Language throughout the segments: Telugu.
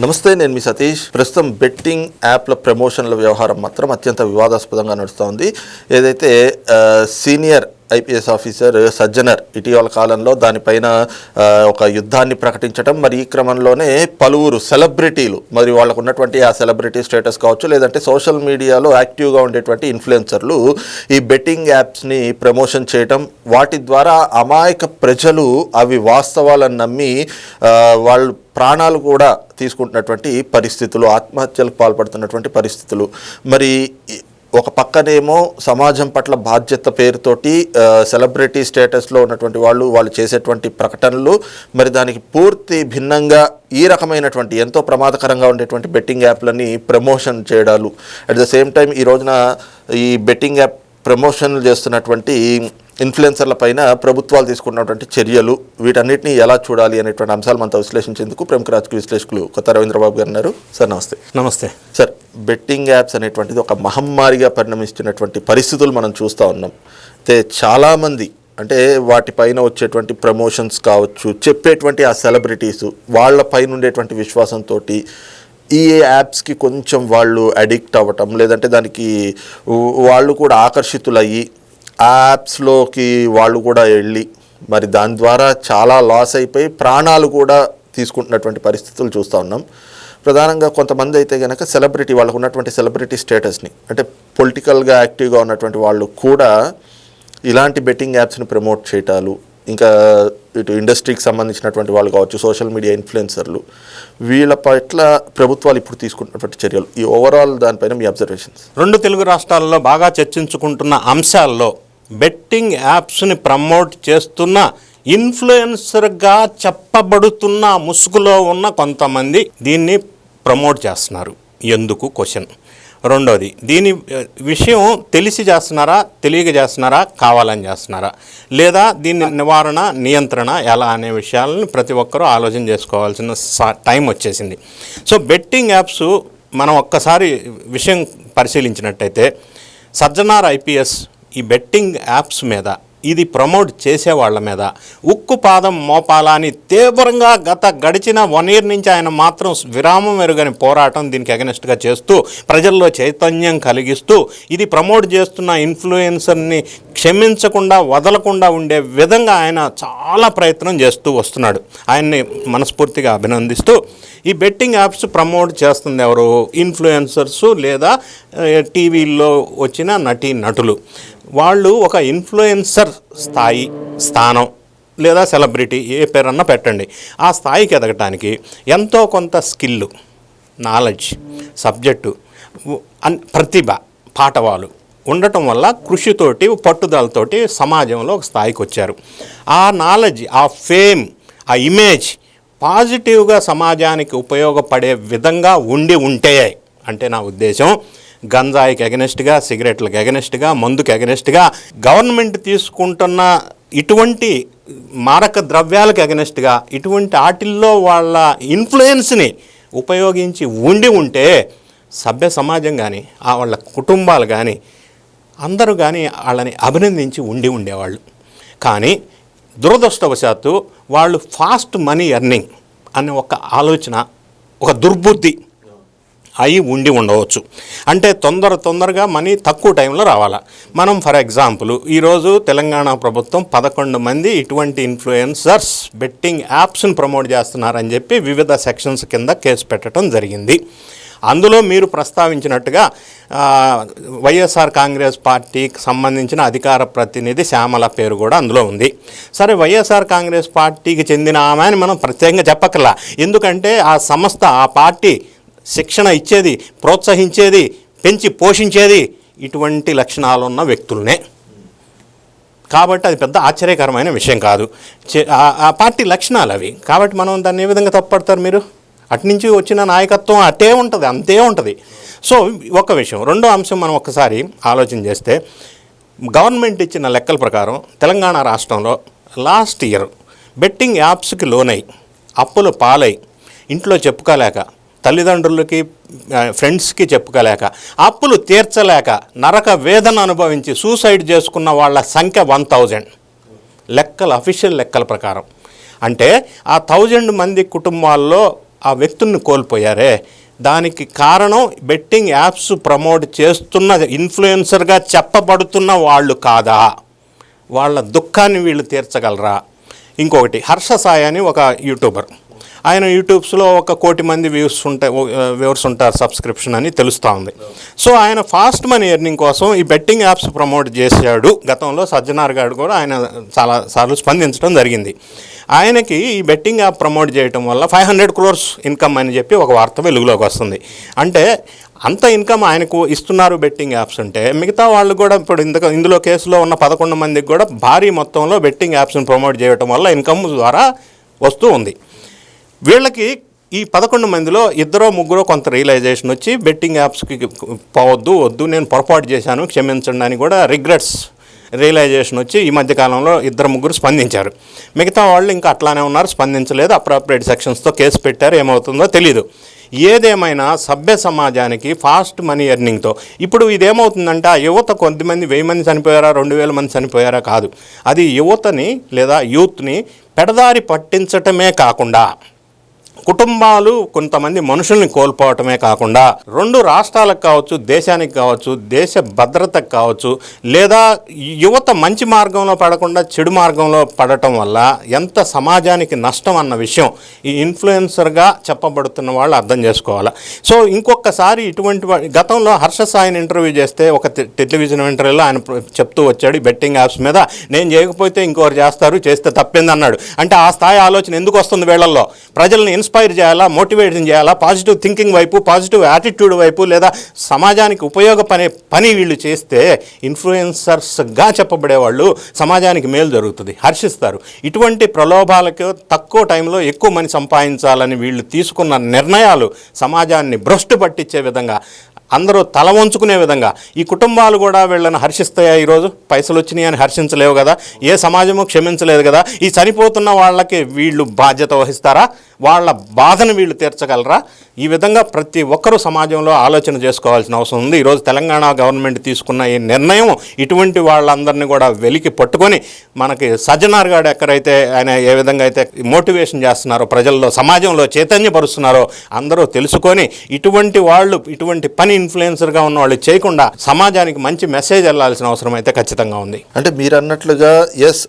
నమస్తే నేను మీ సతీష్. ప్రస్తుతం బెట్టింగ్ యాప్ల ప్రమోషన్ల వ్యవహారం మాత్రం అత్యంత వివాదాస్పదంగా నడుస్తోంది. ఏదైతే సీనియర్ ఐపీఎస్ ఆఫీసర్ సజ్జనర్ ఇటీవల కాలంలో దానిపైన ఒక యుద్ధాన్ని ప్రకటించడం మరి ఈ క్రమంలోనే పలువురు సెలబ్రిటీలు మరి వాళ్ళకు ఉన్నటువంటి ఆ సెలబ్రిటీ స్టేటస్ కావచ్చు లేదంటే సోషల్ మీడియాలో యాక్టివ్గా ఉండేటువంటి ఇన్ఫ్లుయెన్సర్లు ఈ బెట్టింగ్ యాప్స్ని ప్రమోషన్ చేయటం వాటి ద్వారా అమాయక ప్రజలు అవి వాస్తవాలను నమ్మి వాళ్ళు ప్రాణాలు కూడా తీసుకుంటున్నటువంటి పరిస్థితులు ఆత్మహత్యలకు పాల్పడుతున్నటువంటి పరిస్థితులు. మరి ఒక పక్కనేమో సమాజం పట్ల బాధ్యత పేరుతోటి సెలబ్రిటీ స్టేటస్లో ఉన్నటువంటి వాళ్ళు వాళ్ళు చేసేటువంటి ప్రకటనలు మరి దానికి పూర్తి భిన్నంగా ఈ రకమైనటువంటి ఎంతో ప్రమాదకరంగా ఉండేటువంటి బెట్టింగ్ యాప్లని ప్రమోషన్ చేయడాలు. అట్ ద సేమ్ టైం ఈ రోజున ఈ బెట్టింగ్ యాప్ ప్రమోషన్లు చేస్తున్నటువంటి ఇన్ఫ్లుయెన్సర్ల పైన ప్రభుత్వాలు తీసుకున్నటువంటి చర్యలు వీటన్నిటిని ఎలా చూడాలి అనేటువంటి అంశాలు మనతో విశ్లేషించేందుకు ప్రముఖ రాజకీయ విశ్లేషకులు కొత్త రవీంద్రబాబు గారు ఉన్నారు. సార్ నమస్తే. నమస్తే. సార్ బెట్టింగ్ యాప్స్ అనేటువంటిది ఒక మహమ్మారిగా పరిణమిస్తున్నటువంటి పరిస్థితులు మనం చూస్తూ ఉన్నాం. అయితే చాలామంది అంటే వాటిపైన వచ్చేటువంటి ప్రమోషన్స్ కావచ్చు చెప్పేటువంటి ఆ సెలబ్రిటీస్ వాళ్ళ పైన ఉండేటువంటి విశ్వాసంతో ఈ యాప్స్కి కొంచెం వాళ్ళు అడిక్ట్ అవ్వటం లేదంటే దానికి వాళ్ళు కూడా ఆకర్షితులయ్యి ఆ యాప్స్లోకి వాళ్ళు కూడా వెళ్ళి మరి దాని ద్వారా చాలా లాస్ అయిపోయి ప్రాణాలు కూడా తీసుకుంటున్నటువంటి పరిస్థితులు చూస్తూ ఉన్నాం. ప్రధానంగా కొంతమంది అయితే కనుక సెలబ్రిటీ వాళ్ళకు ఉన్నటువంటి సెలబ్రిటీ స్టేటస్ని అంటే పొలిటికల్గా యాక్టివ్గా ఉన్నటువంటి వాళ్ళు కూడా ఇలాంటి బెట్టింగ్ యాప్స్ని ప్రమోట్ చేయటాలు ఇంకా ఇటు ఇండస్ట్రీకి సంబంధించినటువంటి వాళ్ళు కావచ్చు సోషల్ మీడియా ఇన్ఫ్లుయెన్సర్లు వీళ్ళ పట్ల ప్రభుత్వాలు ఇప్పుడు తీసుకుంటున్నటువంటి చర్యలు. ఈ ఓవరాల్ దానిపైన మీ అబ్జర్వేషన్స్ రెండు తెలుగు రాష్ట్రాల్లో బాగా చర్చించుకుంటున్న అంశాల్లో బెట్టింగ్ యాప్స్ని ప్రమోట్ చేస్తున్న ఇన్ఫ్లుయెన్సర్గా చెప్పబడుతున్న ముసుగులో ఉన్న కొంతమంది దీన్ని ప్రమోట్ చేస్తున్నారు. ఎందుకు? క్వశ్చన్. రెండోది. దీని విషయం తెలిసి చేస్తున్నారా తెలియక చేస్తున్నారా కావాలని చేస్తున్నారా? లేదా దీని నివారణ నియంత్రణ ఎలా అనే విషయాలను ప్రతి ఒక్కరూ ఆలోచన చేసుకోవాల్సిన సా- టైం వచ్చేసింది. సో బెట్టింగ్ యాప్స్ మనం ఒక్కసారి విషయం పరిశీలించినట్టయితే సజ్జనార్ ఐపీఎస్ ఈ బెట్టింగ్ యాప్స్ మీద ఇది ప్రమోట్ చేసే వాళ్ళ మీద ముక్కు పాదం మోపాలా అని తీవ్రంగా గత గడిచిన వన్ ఇయర్ నుంచి ఆయన మాత్రం విరామం ఎరుగని పోరాటం దీనికి అగెనిస్ట్గా చేస్తూ ప్రజల్లో చైతన్యం కలిగిస్తూ ఇది ప్రమోట్ చేస్తున్న ఇన్ఫ్లుయెన్సర్ని క్షమించకుండా వదలకుండా ఉండే విధంగా ఆయన చాలా ప్రయత్నం చేస్తూ వస్తున్నాడు. ఆయన్ని మనస్ఫూర్తిగా అభినందిస్తూ ఈ బెట్టింగ్ యాప్స్ ప్రమోట్ చేస్తుంది ఎవరు? ఇన్ఫ్లుయెన్సర్స్ లేదా టీవీల్లో వచ్చిన నటీ నటులు. వాళ్ళు ఒక ఇన్ఫ్లుయెన్సర్ స్థాయి స్థానం. లేదా సెలబ్రిటీ ఏ పేరన్నా పెట్టండి. ఆ స్థాయికి ఎదగటానికి ఎంతో కొంత స్కిల్ నాలెడ్జ్ సబ్జెక్టు అన్- ప్రతిభ పాఠవాలు ఉండటం వల్ల కృషితోటి పట్టుదలతోటి సమాజంలో ఒక స్థాయికి వచ్చారు ఆ నాలెడ్జ్ ఆ ఫేమ్ ఆ ఇమేజ్ పాజిటివ్గా సమాజానికి ఉపయోగపడే విధంగా ఉండి ఉంటే అంటే నా ఉద్దేశం గంజాయికి అగెనెస్ట్గా సిగరెట్లకు ఎగనెస్ట్గా మందుకు ఎగనెస్ట్గా గవర్నమెంట్ తీసుకుంటున్న ఇటువంటి మారక ద్రవ్యాలకు అగనెస్ట్గా ఇటువంటి వాటిల్లో వాళ్ళ ఇన్ఫ్లుయెన్స్ని ఉపయోగించి ఉండి ఉంటే సభ్య సమాజం కానీ ఆ వాళ్ళ కుటుంబాలు కానీ అందరూ కానీ వాళ్ళని అభినందించి ఉండి ఉండేవాళ్ళు. కానీ దురదృష్టవశాత్తు వాళ్ళు ఫాస్ట్ మనీ ఎర్నింగ్ అనే ఒక ఆలోచన ఒక దుర్బుద్ధి అయి ఉండి ఉండవచ్చు. అంటే తొందర తొందరగా మనీ తక్కువ టైంలో రావాలా. మనం ఫర్ ఎగ్జాంపుల్ ఈరోజు తెలంగాణ ప్రభుత్వం పదకొండు మంది ఇటువంటి ఇన్ఫ్లుయెన్సర్స్ బెట్టింగ్ యాప్స్ని ప్రమోట్ చేస్తున్నారని చెప్పి వివిధ సెక్షన్స్ కింద కేసు పెట్టడం జరిగింది. అందులో మీరు ప్రస్తావించినట్టుగా వైఎస్ఆర్ కాంగ్రెస్ పార్టీకి సంబంధించిన అధికార ప్రతినిధి శ్యామల పేరు కూడా అందులో ఉంది. సరే వైఎస్ఆర్ కాంగ్రెస్ పార్టీకి చెందిన ఆమె అని మనం ప్రత్యేకంగా చెప్పక్కర్లా. ఎందుకంటే ఆ సంస్థ ఆ పార్టీ శిక్షణ ఇచ్చేది ప్రోత్సహించేది పెంచి పోషించేది ఇటువంటి లక్షణాలు ఉన్న వ్యక్తులనే. కాబట్టి అది పెద్ద ఆశ్చర్యకరమైన విషయం కాదు. చే- ఆ- పార్టీ లక్షణాలు అవి. కాబట్టి మనం దాన్ని ఏ విధంగా తప్పడతారు మీరు? అట్నుంచి వచ్చిన నాయకత్వం అటే ఉంటుంది అంతే ఉంటుంది. సో ఒక విషయం రెండో అంశం మనం ఒక్కసారి ఆలోచన చేస్తే గవర్నమెంట్ ఇచ్చిన లెక్కల ప్రకారం తెలంగాణ రాష్ట్రంలో లాస్ట్ ఇయర్ బెట్టింగ్ యాప్స్కి లోనై అప్పులు పాలై ఇంట్లో చెప్పుకోలేక తల్లిదండ్రులకి ఫ్రెండ్స్కి చెప్పుకోలేక అప్పులు తీర్చలేక నరక వేదన అనుభవించి సూసైడ్ చేసుకున్న వాళ్ళ సంఖ్య వన్ థౌజండ్. లెక్కల అఫీషియల్ లెక్కల ప్రకారం. అంటే ఆ థౌజండ్ మంది కుటుంబాల్లో ఆ వ్యక్తుల్ని కోల్పోయారే. దానికి కారణం బెట్టింగ్ యాప్స్ ప్రమోట్ చేస్తున్న ఇన్ఫ్లుయెన్సర్గా చెప్పబడుతున్న వాళ్ళు కాదా? వాళ్ళ దుఃఖాన్ని వీళ్ళు తీర్చగలరా? ఇంకొకటి హర్ష సాయి అని ఒక యూట్యూబర్. ఆయన యూట్యూబ్స్లో ఒక కోటి మంది వ్యూస్ ఉంటాయి వ్యూవర్స్ ఉంటారు సబ్స్క్రిప్షన్ అని తెలుస్తూ ఉంది. సో ఆయన ఫాస్ట్ మనీ ఎర్నింగ్ కోసం ఈ బెట్టింగ్ యాప్స్ ప్రమోట్ చేశాడు. గతంలో సజ్జనార్ గారు కూడా ఆయన చాలా సార్లు స్పందించడం జరిగింది. ఆయనకి ఈ బెట్టింగ్ యాప్ ప్రమోట్ చేయడం వల్ల ఫైవ్ హండ్రెడ్ క్రోర్స్ ఇన్కమ్ అని చెప్పి ఒక వార్త వెలుగులోకి వస్తుంది. అంటే అంత ఇన్కమ్ ఆయనకు ఇస్తున్నారు బెట్టింగ్ యాప్స్ అంటే మిగతా వాళ్ళు కూడా ఇప్పుడు ఇందులో ఇందులో కేసులో ఉన్న పదకొండు మందికి కూడా భారీ మొత్తంలో బెట్టింగ్ యాప్స్ని ప్రమోట్ చేయడం వల్ల ఇన్కమ్ ద్వారా వస్తూ ఉంది. వీళ్ళకి ఈ పదకొండు మందిలో ఇద్దరో ముగ్గురో కొంత రియలైజేషన్ వచ్చి బెట్టింగ్ యాప్స్కి పోవద్దు వద్దు నేను పొరపాటు చేశాను క్షమించండి అని కూడా రిగ్రెట్స్ రియలైజేషన్ వచ్చి ఈ మధ్యకాలంలో ఇద్దరు ముగ్గురు స్పందించారు. మిగతా వాళ్ళు ఇంకా అట్లానే ఉన్నారు స్పందించలేదు. అప్రాప్రియేట్ సెక్షన్స్తో కేసు పెట్టారు ఏమవుతుందో తెలియదు ఏదేమైనా సభ్య సమాజానికి ఫాస్ట్ మనీ ఎర్నింగ్తో ఇప్పుడు ఇదేమవుతుందంటే ఆ యువత కొద్దిమంది వెయ్యి మంది చనిపోయారా రెండు వేల మంది చనిపోయారా కాదు. అది యువతని లేదా యూత్ని పెడదారి పట్టించటమే కాకుండా కుటుంబాలు కొంతమంది మనుషుల్ని కోల్పోవటమే కాకుండా రెండు రాష్ట్రాలకు కావచ్చు దేశానికి కావచ్చు దేశ భద్రతకు కావచ్చు లేదా యువత మంచి మార్గంలో పడకుండా చెడు మార్గంలో పడటం వల్ల ఎంత సమాజానికి నష్టం అన్న విషయం ఈ ఇన్ఫ్లుయెన్సర్గా చెప్పబడుతున్న వాళ్ళు అర్థం చేసుకోవాలి. సో ఇంకొకసారి ఇటువంటి గతంలో హర్ష సాయిని ఇంటర్వ్యూ చేస్తే ఒక టెలివిజన్ ఇంటర్వ్యూలో ఆయన చెప్తూ వచ్చాడు బెట్టింగ్ యాప్స్ మీద నేను చేయకపోతే ఇంకోరు చేస్తారు చేస్తే తప్పింది అన్నాడు అంటే ఆ స్థాయి ఆలోచన ఎందుకు వస్తుంది వీళ్ళల్లో? ప్రజల్ని ఇన్స్పైర్ చేయాలా మోటివేషన్ చేయాలా పాజిటివ్ థింకింగ్ వైపు పాజిటివ్ యాటిట్యూడ్ వైపు లేదా సమాజానికి ఉపయోగపడే పని వీళ్ళు చేస్తే ఇన్ఫ్లుయెన్సర్స్గా చెప్పబడే వాళ్ళు సమాజానికి మేలు జరుగుతుంది. హర్షిస్తారు. ఇటువంటి ప్రలోభాలకు తక్కువ టైంలో ఎక్కువ మని సంపాదించాలని వీళ్ళు తీసుకున్న నిర్ణయాలు సమాజాన్ని భ్రష్టు పట్టించే విధంగా అందరూ తల వంచుకునే విధంగా. ఈ కుటుంబాలు కూడా వీళ్ళని హర్షిస్తాయా ఈరోజు? పైసలు వచ్చినాయి అని హర్షించలేవు కదా? ఏ సమాజము క్షమించలేదు కదా? ఈ చనిపోతున్న వాళ్ళకి వీళ్ళు బాధ్యత వహిస్తారా? వాళ్ళ బాధను వీళ్ళు తీర్చగలరా? ఈ విధంగా ప్రతి ఒక్కరూ సమాజంలో ఆలోచన చేసుకోవాల్సిన అవసరం ఉంది. ఈరోజు తెలంగాణ గవర్నమెంట్ తీసుకున్న ఈ నిర్ణయం ఇటువంటి వాళ్ళందరినీ కూడా వెలికి పట్టుకొని మనకి సజ్జనార్ గారు ఎక్కడైతే ఆయన ఏ విధంగా అయితే మోటివేషన్ చేస్తున్నారో ప్రజల్లో సమాజంలో చైతన్యపరుస్తున్నారో అందరూ తెలుసుకొని ఇటువంటి వాళ్ళు ఇటువంటి పని ఇన్ఫ్లుయెన్సర్గా ఉన్న వాళ్ళు చేయకుండా సమాజానికి మంచి మెసేజ్ వెళ్ళాల్సిన అవసరం అయితే ఖచ్చితంగా ఉంది. అంటే మీరు అన్నట్లుగా ఎస్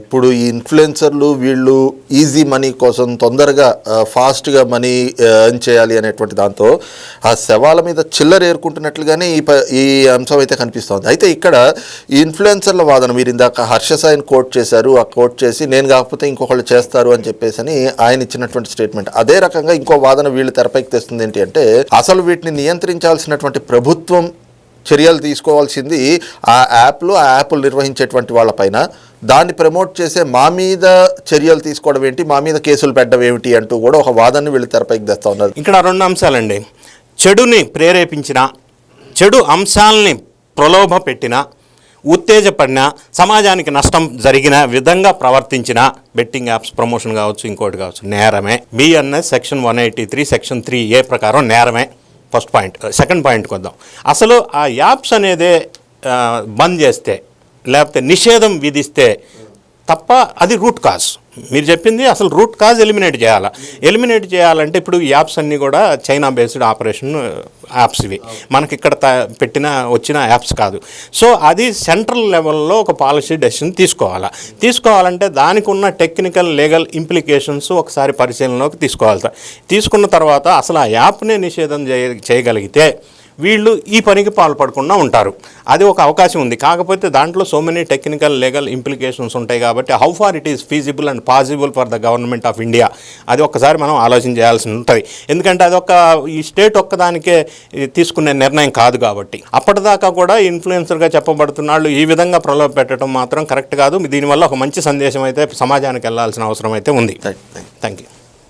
ఇప్పుడు ఈ ఇన్ఫ్లుయెన్సర్లు వీళ్ళు ఈజీ మనీ కోసం తొందరగా ఫాస్ట్గా మనీ ఎర్న్ చేయాలి అనేటువంటి దాంతో ఆ శవాల మీద చిల్లర ఏరుకుంటున్నట్లుగానే ఈ ఈ అంశం అయితే కనిపిస్తోంది. అయితే ఇక్కడ ఈ ఇన్ఫ్లుయెన్సర్ల వాదన మీరు ఇందాక హర్ష సాయిని కోట్ చేశారు ఆ కోట్ చేసి నేను కాకపోతే ఇంకొకళ్ళు చేస్తారు అని చెప్పేసి అని ఆయన ఇచ్చినటువంటి స్టేట్మెంట్ అదే రకంగా ఇంకో వాదన వీళ్ళు తెరపైకి తెస్తుంది ఏంటి అంటే అసలు వీటిని నియంత్రించాల్సిన నియంత్రించాల్సినటువంటి ప్రభుత్వం చర్యలు తీసుకోవాల్సింది ఆ యాప్లు ఆ యాప్లు నిర్వహించేటువంటి వాళ్ళపైన. దాన్ని ప్రమోట్ చేసే మా మీద చర్యలు తీసుకోవడం ఏంటి? మా మీద కేసులు పెట్టడం ఏమిటి అంటూ కూడా ఒక వాదనని వీళ్ళు తెరపైకి తెస్తా ఉన్నారు. ఇక్కడ రెండు అంశాలండి. చెడుని ప్రేరేపించిన చెడు అంశాలని ప్రలోభ పెట్టిన ఉత్తేజపడిన సమాజానికి నష్టం జరిగిన విధంగా ప్రవర్తించిన బెట్టింగ్ యాప్స్ ప్రమోషన్ కావచ్చు ఇంకోటి కావచ్చు నేరమే. BNS section one eighty three section three A ప్రకారం నేరమే. ఫస్ట్ పాయింట్ సెకండ్ పాయింట్కి వద్దాం. అసలు ఆ యాప్స్ అనేదే బంద్ చేస్తే లేకపోతే నిషేధం విధిస్తే తప్ప అది రూట్ కాజ్. మీరు చెప్పింది అసలు రూట్ కాజ్ ఎలిమినేట్ చేయాలా? ఎలిమినేట్ చేయాలంటే ఇప్పుడు ఈ యాప్స్ అన్నీ కూడా China based operation uh, apps ఇవి. మనకి ఇక్కడ త- పెట్టిన వచ్చిన యాప్స్ కాదు. సో అది సెంట్రల్ లెవెల్లో ఒక పాలసీ డెసిషన్ తీసుకోవాలా? తీసుకోవాలంటే దానికి ఉన్న టెక్నికల్ లీగల్ ఇంప్లికేషన్స్ ఒకసారి పరిశీలనలోకి తీసుకోవాలి తీసుకున్న తర్వాత అసలు ఆ యాప్నే నిషేధం చేయ చేయగలిగితే వీళ్ళు ఈ పనికి పాల్పడకుండా ఉంటారు. అది ఒక అవకాశం ఉంది. కాకపోతే దాంట్లో so many technical legal implications ఉంటాయి కాబట్టి how far it is feasible and possible for the government of India అది ఒక్కసారి మనం ఆలోచన చేయాల్సి ఉంటుంది. ఎందుకంటే అదొక ఈ స్టేట్ ఒక్కదానికే తీసుకునే నిర్ణయం కాదు కాబట్టి. అప్పటిదాకా కూడా ఇన్ఫ్లుయెన్సర్గా చెప్పబడుతున్న వాళ్ళు ఈ విధంగా ప్రలోభ పెట్టడం మాత్రం కరెక్ట్ కాదు. దీనివల్ల ఒక మంచి సందేశం అయితే సమాజానికి వెళ్ళాల్సిన అవసరం అయితే ఉంది. Thank you